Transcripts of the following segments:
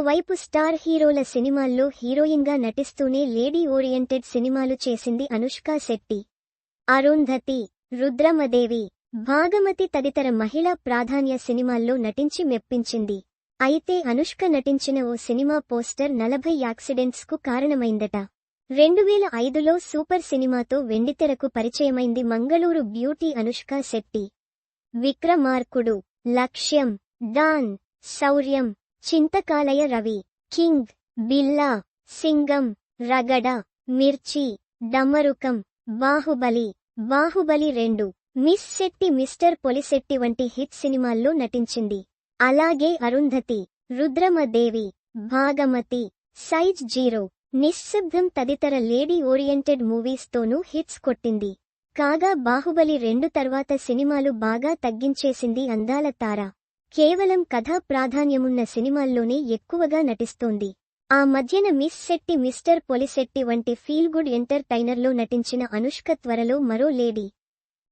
ఓవైపు స్టార్ హీరోల సినిమాల్లో హీరోయిన్గా నటిస్తూనే లేడీ ఓరియంటెడ్ సినిమాలు చేసింది అనుష్క శెట్టి. అరుంధతి రుద్రమదేవి భాగమతి తదితర మహిళా ప్రాధాన్య సినిమాల్లో నటించి మెప్పించింది. అయితే అనుష్క నటించిన ఓ సినిమా పోస్టర్ నలభై యాక్సిడెంట్స్కు కారణమైందట. రెండు వేల ఐదులో సూపర్ సినిమాతో వెండితెరకు పరిచయమైంది మంగళూరు బ్యూటీ అనుష్క శెట్టి. విక్రమార్కుడు లక్ష్యం డాన్ శౌర్యం చింతకాలయ రవి కింగ్ బిల్లా సింగం రగడ మిర్చి డమ్మరుకం బాహుబలి బాహుబలి రెండు మిస్ శెట్టి మిస్టర్ పొలిశెట్టి వంటి హిట్ సినిమాల్లో నటించింది. అలాగే అరుంధతి రుద్రమదేవి భాగమతి సైజ్ జీరో నిశ్శబ్దం తదితర లేడీ ఓరియంటెడ్ మూవీస్తోనూ హిట్స్ కొట్టింది. కాగా బాహుబలి రెండు తర్వాత సినిమాలు బాగా తగ్గించేసింది అందాల తార. కేవలం కథా ప్రాధాన్యమున్న సినిమాల్లోనే ఎక్కువగా నటిస్తోంది. ఆ మధ్యన మిస్ శెట్టి మిస్టర్ పొలిశెట్టి వంటి ఫీల్ గుడ్ ఎంటర్టైనర్లో నటించిన అనుష్క త్వరలో మరో లేడీ.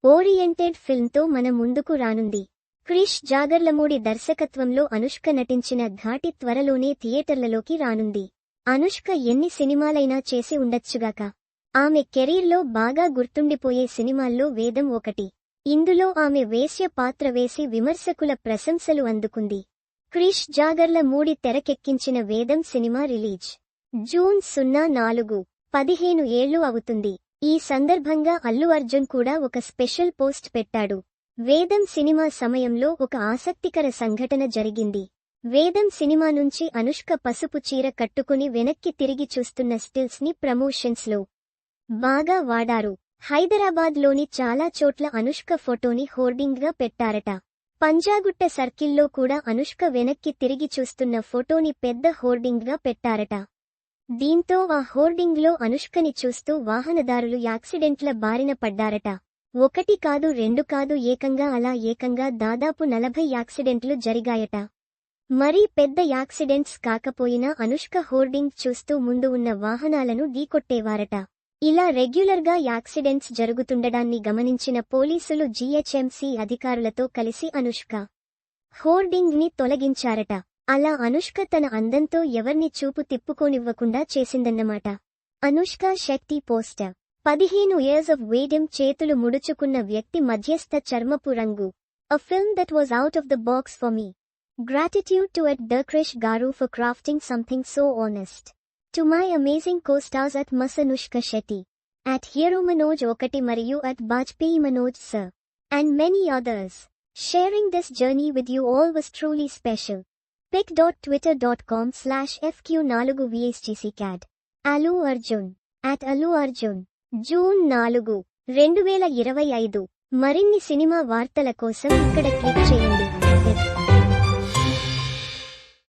ఓరియంటెడ్ ఫిల్మ్తో మన ముందుకు రానుంది. క్రిష్ జాగర్లమూడి దర్శకత్వంలో అనుష్క నటించిన ఘాటి త్వరలోనే థియేటర్లలోకి రానుంది. అనుష్క ఎన్ని సినిమాలైనా చేసి ఉండొచ్చుగాక. ఆమె కెరీర్లో బాగా గుర్తుండిపోయే సినిమాల్లో వేదం ఒకటి. ఇందులో ఆమె వేశ్య పాత్ర వేసి విమర్శకుల ప్రశంసలు అందుకుంది. క్రిష్ జాగర్ల మూడి తెరకెక్కించిన వేదం సినిమా రిలీజ్. జూన్ సున్నా నాలుగు పదిహేను ఏళ్ళు అవుతుంది. ఈ సందర్భంగా అల్లు అర్జున్ కూడా ఒక స్పెషల్ పోస్ట్ పెట్టాడు. వేదం సినిమా సమయంలో ఒక ఆసక్తికర సంఘటన జరిగింది. వేదం సినిమా నుంచి అనుష్క పసుపు చీర కట్టుకుని వెనక్కి తిరిగి చూస్తున్న స్టిల్స్ని ప్రమోషన్స్లో బాగా వాడారు. హైదరాబాద్లోని చాలా చోట్ల అనుష్క ఫోటోని హోర్డింగ్గా పెట్టారట. పంజాగుట్ట సర్కిల్లో కూడా అనుష్క వెనక్కి తిరిగి చూస్తున్న ఫోటోని పెద్ద హోర్డింగ్గా పెట్టారట. దీంతో ఆ హోర్డింగ్లో అనుష్కని చూస్తూ వాహనదారులు యాక్సిడెంట్ల బారిన పడ్డారట. ఒకటి కాదు రెండు కాదు ఏకంగా అలా ఏకంగా దాదాపు నలభై యాక్సిడెంట్లు జరిగాయట. మరీ పెద్ద యాక్సిడెంట్స్ కాకపోయినా అనుష్క హోర్డింగ్ చూస్తూ ముందు ఉన్న వాహనాలను ఢీకొట్టేవారట. ఇలా రెగ్యులర్గా యాక్సిడెంట్స్ జరుగుతుండడాన్ని గమనించిన పోలీసులు జీహెచ్ఎంసీ అధికారులతో కలిసి అనుష్క హోర్డింగ్ని తొలగించారట. అలా అనుష్క తన అందంతో ఎవర్ని చూపు తిప్పుకోనివ్వకుండా చేసిందన్నమాట. అనుష్క శక్తి పోస్టర్ పదిహేను ఇయర్స్ ఆఫ్ వేడియం చేతులు ముడుచుకున్న వ్యక్తి మధ్యస్థ చర్మపు రంగు. A film that was out of the box for me gratitude to at Dirkrish garu for crafting something so honest To my amazing co-stars at Masanushka Shetty, at Hero Manoj Okati Mariyu at Bajpayee Manoj Sir, and many others. Sharing this journey with you all was truly special. pic.twitter.com slash fq4 vsgccad. Alu Arjun. At Alu Arjun. June నాలుగు రెండు వేల ఇరవై ఐదు మరిన్ని cinema వార్తల కోసం ఇక్కడ click చేయండి